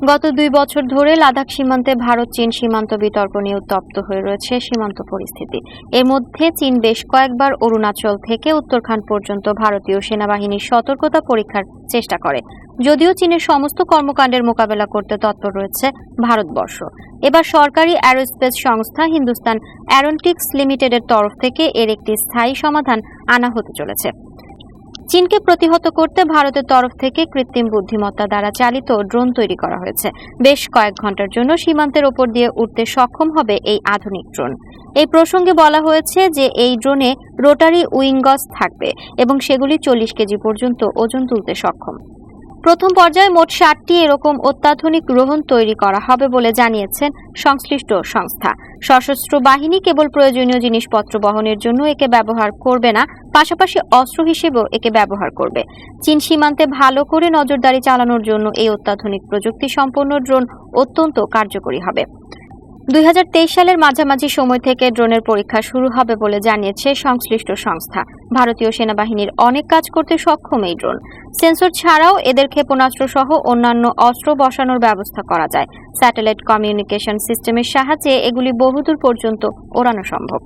গত দুই বছর ধরে লাদাখ সীমান্তে ভারত চীন সীমান্ত বিতর্ক নিয়ে উত্তপ্ত হয়ে রয়েছে সীমান্ত পরিস্থিতি। এর মধ্যে চীন বেশ কয়েকবার অরুণাচল থেকে উত্তরাখণ্ড পর্যন্ত ভারতীয় সেনাবাহিনীর সতর্কতা পরীক্ষার চেষ্টা করে। যদিও চীনের সমস্ত কর্মকাণ্ডের মোকাবেলা করতে তৎপর রয়েছে ভারতবর্ষ। এবার সরকারি অ্যারোস্পেস সংস্থা হিন্দুস্তান অ্যারোনটিক্স লিমিটেডের তরফ থেকে এর একটি স্থায়ী সমাধান আনা হতে চলেছে। চীনকে প্রতিহত করতে ভারতের তরফ থেকে কৃত্রিম বুদ্ধিমত্তা দ্বারা চালিত ড্রোন তৈরি করা হয়েছে। বেশ কয়েক ঘণ্টার জন্য সীমান্তের ওপর দিয়ে উঠতে সক্ষম হবে এই আধুনিক ড্রোন। এই প্রসঙ্গে বলা হয়েছে যে এই ড্রোনে রোটারি উইঙ্গস থাকবে এবং সেগুলি চল্লিশ কেজি পর্যন্ত ওজন তুলতে সক্ষম। প্রথম পর্যায়ে মোট ষাটটি এরকম অত্যাধুনিক গ্রহণ তৈরি করা হবে বলে জানিয়েছেন সংশ্লিষ্ট সংস্থা। সশস্ত্র বাহিনী কেবল প্রয়োজনীয় জিনিসপত্র বহনের জন্য একে ব্যবহার করবে না, পাশাপাশি অস্ত্র হিসেবেও একে ব্যবহার করবে। চীন সীমান্তে ভালো করে নজরদারি চালানোর জন্য এই অত্যাধুনিক প্রযুক্তি সম্পন্ন ড্রোন অত্যন্ত কার্যকরী হবে। দুই হাজার তেইশ সালের মাঝামাঝি সময় থেকে ড্রোনের পরীক্ষা শুরু হবে বলে জানিয়েছে সংশ্লিষ্ট সংস্থা। ভারতীয় সেনাবাহিনীর অনেক কাজ করতে সক্ষম এই ড্রোন। সেন্সর ছাড়াও এদের ক্ষেপণাস্ত্র সহ অন্যান্য অস্ত্র বসানোর ব্যবস্থা করা যায়। স্যাটেলাইট কমিউনিকেশন সিস্টেমের সাহায্যে এগুলি বহুদূর পর্যন্ত ওড়ানো সম্ভব।